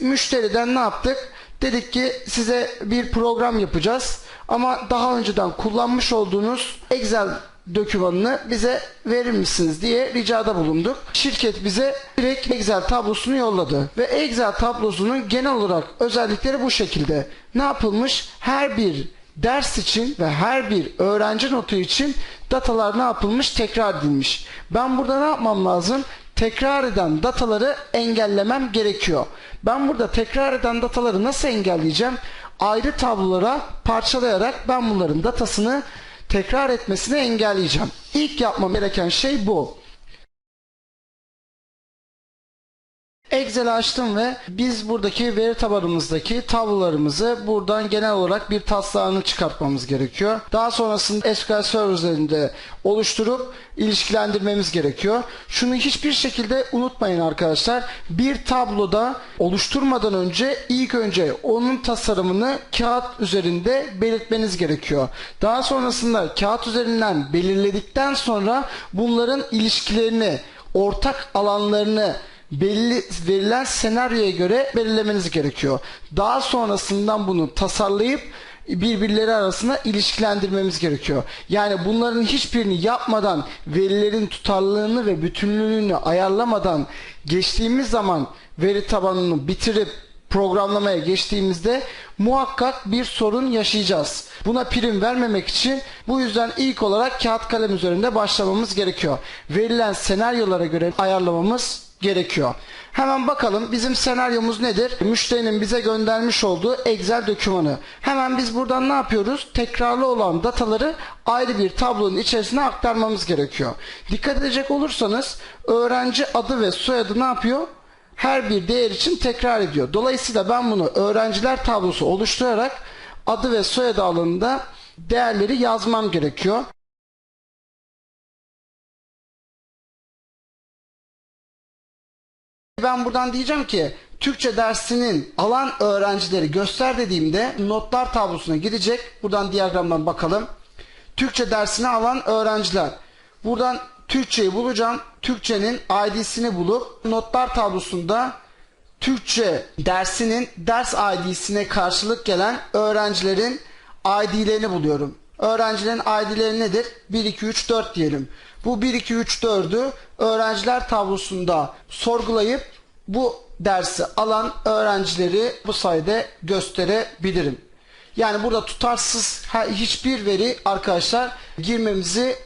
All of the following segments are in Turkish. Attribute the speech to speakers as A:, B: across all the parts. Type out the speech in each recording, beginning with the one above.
A: müşteriden ne yaptık? Dedik ki size bir program yapacağız ama daha önceden kullanmış olduğunuz Excel dokümanını bize verir misiniz diye ricada bulunduk. Şirket bize direkt Excel tablosunu yolladı ve Excel tablosunun genel olarak özellikleri bu şekilde. Ne yapılmış? Her bir ders için ve her bir öğrenci notu için datalar ne yapılmış? Tekrar edilmiş. Ben burada ne yapmam lazım? Tekrar eden dataları engellemem gerekiyor. Ben burada tekrar eden dataları nasıl engelleyeceğim? Ayrı tablolara parçalayarak ben bunların datasını tekrar etmesini engelleyeceğim. İlk yapmam gereken şey bu. Excel'i açtım ve biz buradaki veri tabanımızdaki tablolarımızı buradan genel olarak bir taslağını çıkartmamız gerekiyor. Daha sonrasında SQL Server üzerinde oluşturup ilişkilendirmemiz gerekiyor. Şunu hiçbir şekilde unutmayın arkadaşlar. Bir tabloda oluşturmadan önce ilk önce onun tasarımını kağıt üzerinde belirtmeniz gerekiyor. Daha sonrasında kağıt üzerinden belirledikten sonra bunların ilişkilerini, ortak alanlarını belli verilen senaryoya göre belirlemeniz gerekiyor. Daha sonrasından bunu tasarlayıp birbirleri arasında ilişkilendirmemiz gerekiyor. Yani bunların hiçbirini yapmadan verilerin tutarlılığını ve bütünlüğünü ayarlamadan geçtiğimiz zaman veri tabanını bitirip programlamaya geçtiğimizde muhakkak bir sorun yaşayacağız. Buna prim vermemek için bu yüzden ilk olarak kağıt kalem üzerinde başlamamız gerekiyor. Verilen senaryolara göre ayarlamamız gerekiyor. Hemen bakalım bizim senaryomuz nedir? Müşterinin bize göndermiş olduğu Excel dokümanı. Hemen biz buradan ne yapıyoruz? Tekrarlı olan dataları ayrı bir tablonun içerisine aktarmamız gerekiyor. Dikkat edecek olursanız öğrenci adı ve soyadı ne yapıyor? Her bir değer için tekrar ediyor. Dolayısıyla ben bunu öğrenciler tablosu oluşturarak adı ve soyadı alanında değerleri yazmam gerekiyor. Ben buradan diyeceğim ki Türkçe dersinin alan öğrencileri göster dediğimde notlar tablosuna gidecek. Buradan diyagramdan bakalım. Türkçe dersini alan öğrenciler. Buradan Türkçeyi bulacağım. Türkçenin ID'sini bulup notlar tablosunda Türkçe dersinin ders ID'sine karşılık gelen öğrencilerin ID'lerini buluyorum. Öğrencilerin ID'leri nedir? 1, 2, 3, 4 diyelim. Bu 1, 2, 3, 4'ü öğrenciler tablosunda sorgulayıp bu dersi alan öğrencileri bu sayede gösterebilirim. Yani burada tutarsız hiçbir veri arkadaşlar girmemizi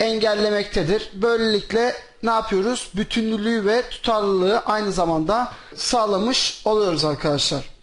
A: engellemektedir. Böylelikle ne yapıyoruz? Bütünlülüğü ve tutarlılığı aynı zamanda sağlamış oluyoruz arkadaşlar.